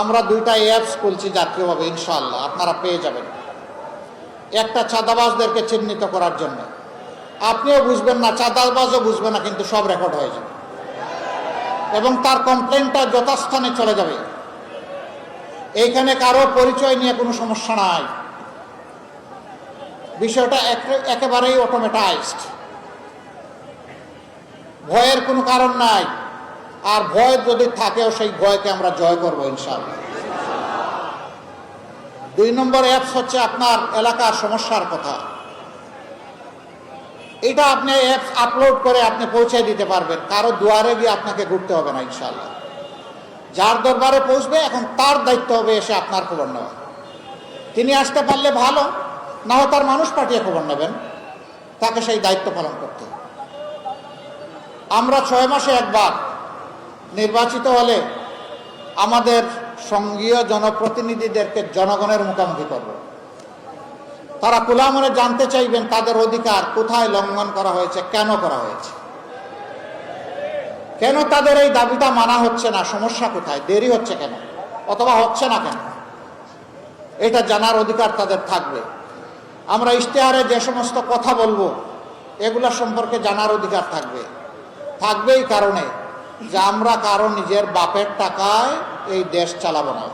আমরা অ্যাপস খুলছি জাতীয়ভাবে ইনশাল্লাহ আপনারা পেয়ে যাবেন। একটা চাঁদাবাজদেরকে চিহ্নিত করার জন্য। আপনিও বুঝবেন না, চাঁদাবাজও বুঝবে না, কিন্তু সব রেকর্ড হয়ে যাবে। এবং তার কমপ্লেনটা যথাস্থানে চলে যাবে। এইখানে কারও পরিচয় নিয়ে কোনো সমস্যা নাই। বিষয়টা একেবারেই অটোমেটাইজড ভয়ের কোনো কারণ নাই। আর ভয় যদি থাকেও সেই ভয়কে আমরা জয় করব ইনশাআল্লাহ। দুই নম্বর অ্যাপস হচ্ছে আপনার এলাকার সমস্যার কথা। এটা আপনি অ্যাপস আপলোড করে আপনি পৌঁছে দিতে পারবেন। কারও দুয়ারে গিয়ে আপনাকে ঘুরতে হবে না ইনশাআল্লাহ। যার দরবারে পৌঁছবে, এখন তার দায়িত্ব হবে এসে আপনার খবর নেওয়া। তিনি আসতে পারলে ভালো, না হয় তার মানুষ পাঠিয়ে খবর নেবেন। তাকে সেই দায়িত্ব পালন করতে আমরা ছয় মাসে একবার নির্বাচিত হলে আমাদের সঙ্গীয় জনপ্রতিনিধিদেরকে জনগণের মুখোমুখি করব। তারা খোলা মনে জানতে চাইবেন তাদের অধিকার কোথায় লঙ্ঘন করা হয়েছে, কেন করা হয়েছে। কেন তাদের এই দাবিটা মানা হচ্ছে না, সমস্যা কোথায়, দেরি হচ্ছে কেন, অথবা হচ্ছে না কেন? এটা জানার অধিকার তাদের থাকবে। আমরা ইশতেহারে যে সমস্ত কথা বলব, এগুলা সম্পর্কে জানার অধিকার থাকবে। থাকবে এই কারণে যে আমরা কারও নিজের বাপের টাকায় এই দেশ চালাবো না।